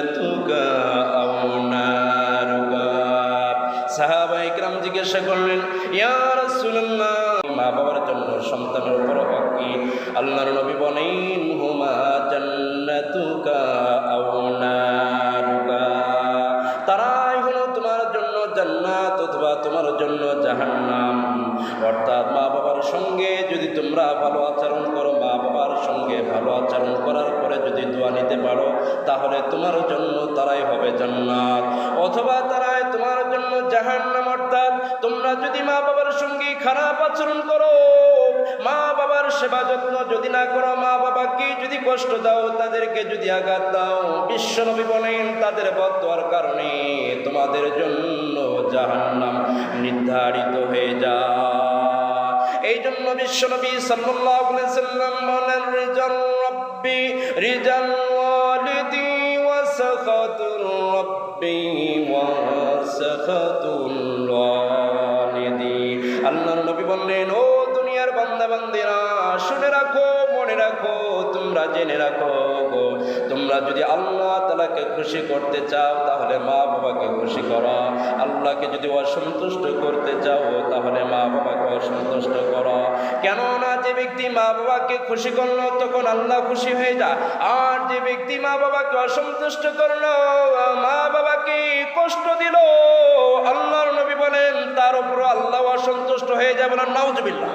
জান্নাতুকা আও নারুকা সাহাবায়ে کرام জিজ্ঞাসা করলেন ইয়া রাসূলুল্লাহ মা বাবার জন্য সন্তানের উপর হক কি আল্লাহর নবী বলেন হুমা জান্নাতুকা আও নারুকা তারাই হলো তোমার জন্য জান্নাত অথবা তোমার জন্য জাহান্নাম অর্থাৎ মা বাবার সঙ্গে যদি তোমরা ভালো আচরণ করো মা বাবার সঙ্গে ভালো আচরণ করার পরে যদি দোয়া নিতে পারো, তাহলে তোমার জন্য তারাই হবে জান্নাত। অথবা তারাই তোমার জন্য জাহান্নাম, অর্থাৎ তোমরা যদি মা বাবার সঙ্গে খারাপ আচরণ করো, মা বাবার সেবা যত্ন যদি না করো, মা বাবাকে যদি কষ্ট দাও, তাদেরকে যদি আঘাত দাও বিশ্বনবী বলেন, তাদের বদোয়ার কারণে তোমাদের জন্য জাহান্নাম নির্ধারিত হয়ে যায়। এই জন্য বিশ্বনবী সাল্লাম রিজাল ওয়ালিদি ওয়া সাখাতুর রাব্বি ওয়া সাখাতুল নবী বললেন, ও দুনিয়ার বান্দা বান্দিরা শুনে রাখো, মনে রাখো, তোমরা জেনে রাখো তোমরা যদি আল্লাহ তালাকে খুশি করতে চাও, তাহলে মা বাবাকে খুশি করো। আল্লাহকে যদি অসন্তুষ্ট করতে চাও কেননা যে ব্যক্তি মা বাবাকে খুশি করল, তখন আল্লাহ খুশি হয়ে যা আর যে ব্যক্তি মা বাবাকে অসন্তুষ্ট করল, মা বাবাকে কষ্ট দিল। আল্লাহর নবী বলেন, তার উপর আল্লাহ অসন্তুষ্ট হয়ে যাবে না নাউজবিল্লাহ।